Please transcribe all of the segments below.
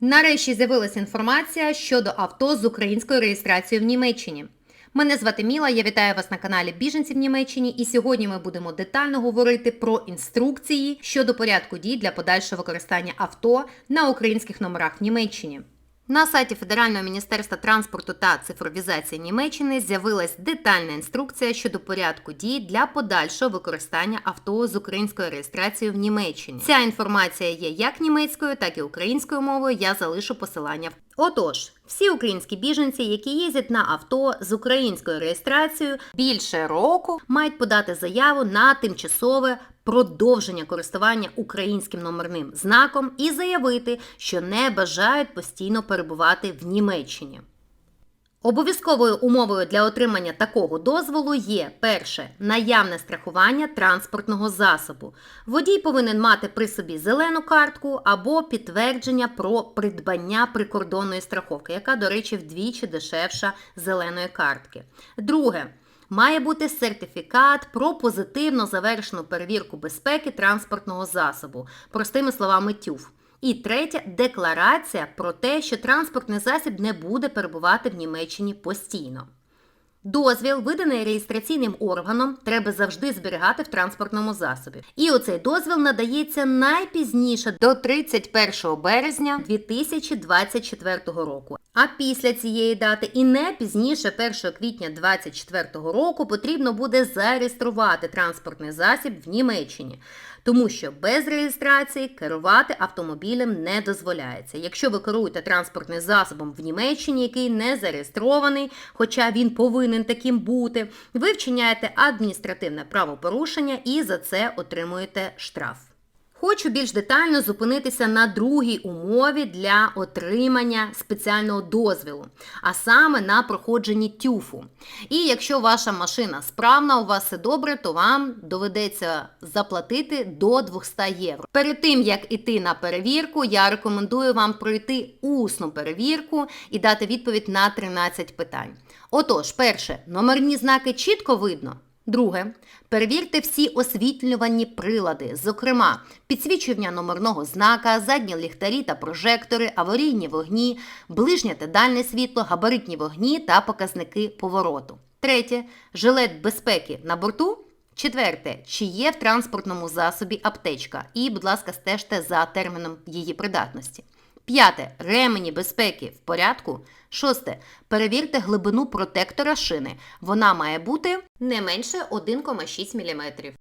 Нарешті з'явилася інформація щодо авто з українською реєстрацією в Німеччині. Мене звати Міла, я вітаю вас на каналі Біженці в Німеччині, і сьогодні ми будемо детально говорити про інструкції щодо порядку дій для подальшого використання авто на українських номерах в Німеччині. На сайті Федерального міністерства транспорту та цифровізації Німеччини з'явилась детальна інструкція щодо порядку дій для подальшого використання авто з українською реєстрацією в Німеччині. Ця інформація є як німецькою, так і українською мовою. Я залишу посилання. Отож, всі українські біженці, які їздять на авто з українською реєстрацією більше року, мають подати заяву на тимчасове продовження користування українським номерним знаком і заявити, що не бажають постійно перебувати в Німеччині. Обов'язковою умовою для отримання такого дозволу є перше наявне страхування транспортного засобу. Водій повинен мати при собі зелену картку або підтвердження про придбання прикордонної страховки, яка, до речі, вдвічі дешевша зеленої картки. Друге. Має бути сертифікат про позитивно завершену перевірку безпеки транспортного засобу, простими словами ТЮФ. І третє декларація про те, що транспортний засіб не буде перебувати в Німеччині постійно. Дозвіл, виданий реєстраційним органом, треба завжди зберігати в транспортному засобі. І оцей дозвіл надається найпізніше до 31 березня 2024 року. А після цієї дати і не пізніше 1 квітня 2024 року потрібно буде зареєструвати транспортний засіб в Німеччині, тому що без реєстрації керувати автомобілем не дозволяється. Якщо ви керуєте транспортним засобом в Німеччині, який не зареєстрований, хоча він повинен таким бути, ви вчиняєте адміністративне правопорушення і за це отримуєте штраф. Хочу більш детально зупинитися на другій умові для отримання спеціального дозвілу, а саме на проходженні тюфу. І якщо ваша машина справна, у вас все добре, то вам доведеться заплатити до 200 євро. Перед тим як іти на перевірку, я рекомендую вам пройти усну перевірку і дати відповідь на 13 питань. Отож, перше, номерні знаки чітко видно. Друге, перевірте всі освітлювані прилади, зокрема, підсвічування номерного знака, задні ліхтарі та прожектори, аварійні вогні, ближнє та дальнє світло, габаритні вогні та показники повороту. Третє жилет безпеки на борту. Четверте, чи є в транспортному засобі аптечка? І, будь ласка, стежте за терміном її придатності. П'яте. Ремені безпеки в порядку. Шосте. Перевірте глибину протектора шини. Вона має бути не менше 1,6 мм.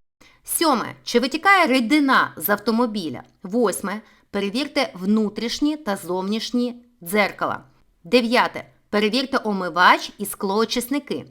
Сьоме. Чи витікає рідина з автомобіля? Восьме. Перевірте внутрішні та зовнішні дзеркала. Дев'яте. Перевірте омивач і склоочисники.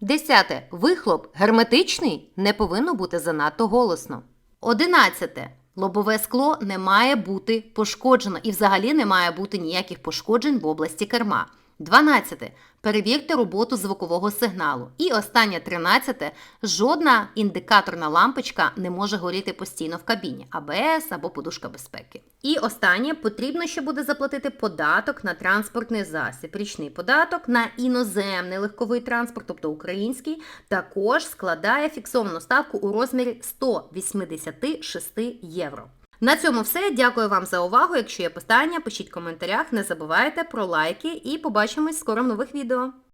Десяте. Вихлоп герметичний не повинно бути занадто голосно. Одинадцяте. Лобове скло не має бути пошкоджено і взагалі не має бути ніяких пошкоджень в області керма. 12. Перевірте роботу звукового сигналу. І останнє 13. Жодна індикаторна лампочка не може горіти постійно в кабіні, АБС або подушка безпеки. І останнє потрібно ще буде заплатити податок на транспортний засіб. Річний податок на іноземний легковий транспорт, тобто український, також складає фіксовану ставку у розмірі 186 євро. На цьому все. Дякую вам за увагу. Якщо є питання, пишіть в коментарях. Не забувайте про лайки і побачимось скоро в нових відео.